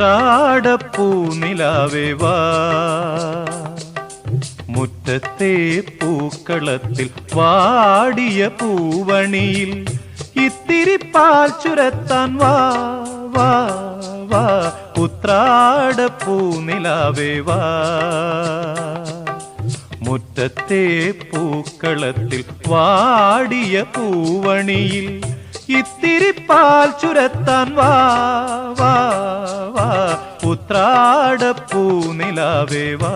ഉത്രാടപ്പൂ നിലാവേ വാ. മുറ്റത്തെ പൂക്കളത്തിൽ വാടിയ പൂവണിയിൽ ഇത്തിരി പാൽ ചുരത്താൻ വാ വാ വാ. ഉത്രാടപ്പൂ നിലാവേ വാ. മുറ്റത്തെ പൂക്കളത്തിൽ വാടിയ പൂവണിയിൽ ഇത്തിരി പാൽ ചുരത്താൻ വാ വാ വാ. ഉത്രാടപ്പൂ നിലാവേ വാ.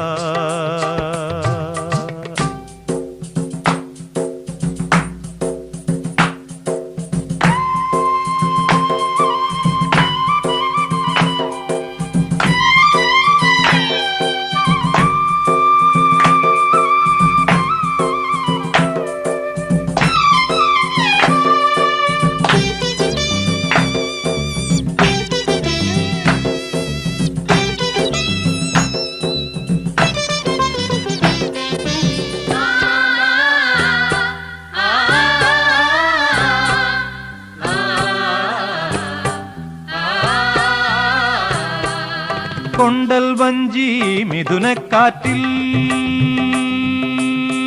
കൊണ്ടൽ വഞ്ചി മിഥുനക്കാറ്റിൽ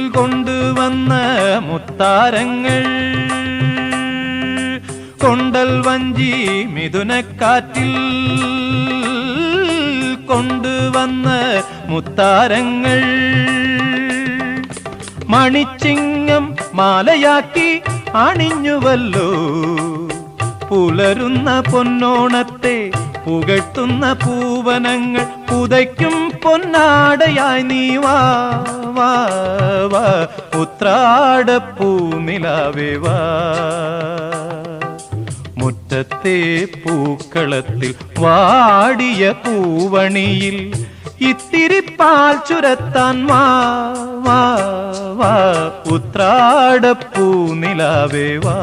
കൊണ്ടുവന്ന മുത്താരങ്ങൾ. കൊണ്ടൽ വഞ്ചി മിഥുനക്കാറ്റിൽ കൊണ്ടുവന്ന മുത്താരങ്ങൾ. മണിച്ചിങ്ങം മാലയാക്കി അണിഞ്ഞുവല്ലോ. പുലരുന്ന പൊന്നോണത്തെ പുകഴ്ത്തുന്ന പൂവനങ്ങൾ പുതയ്ക്കും പൊന്നാടയായി നീ വാ വാ വാ. ഉത്രാടപ്പൂ വാ. മുറ്റത്തെ പൂക്കളത്തിൽ വാടിയ പൂവണിയിൽ ഇത്തിരി പാൽ ചുരത്താൻ വാ വാ വാ. ഉത്രാടപ്പൂ വാ.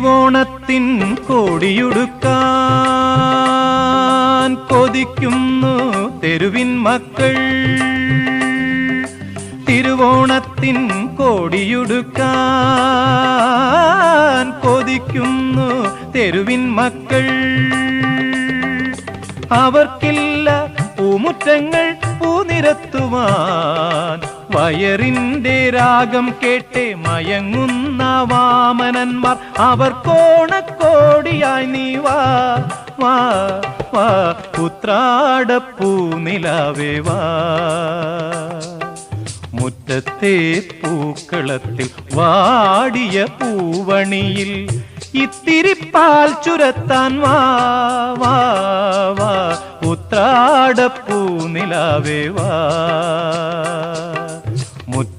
തിരുവോണത്തിൻ കോടിയുടുക്കാൻ കൊതിക്കുന്നു തെരുവിൻ മക്കൾ. തിരുവോണത്തിൻ കോടിയുടുക്കാൻ കൊതിക്കുന്നു തെരുവിൻ മക്കൾ. അവർക്കില്ല പൂമുറ്റങ്ങൾ പൂനിരത്തുവാൻ വയറിന്റെ രാഗം കേട്ടെ മയങ്ങുന്ന വാമനന്മാർ. അവർ കോണക്കോടിയായി നീ വാ വാ വാ ഉത്രാടപ്പൂ നിലാവേ വാ. മുറ്റത്തെ പൂക്കളത്തിൽ വാടിയ പൂവണിയിൽ ഇത്തിരി പാൽ ചുരത്താൻ വാ വാ വാ നിലാവേ വാ.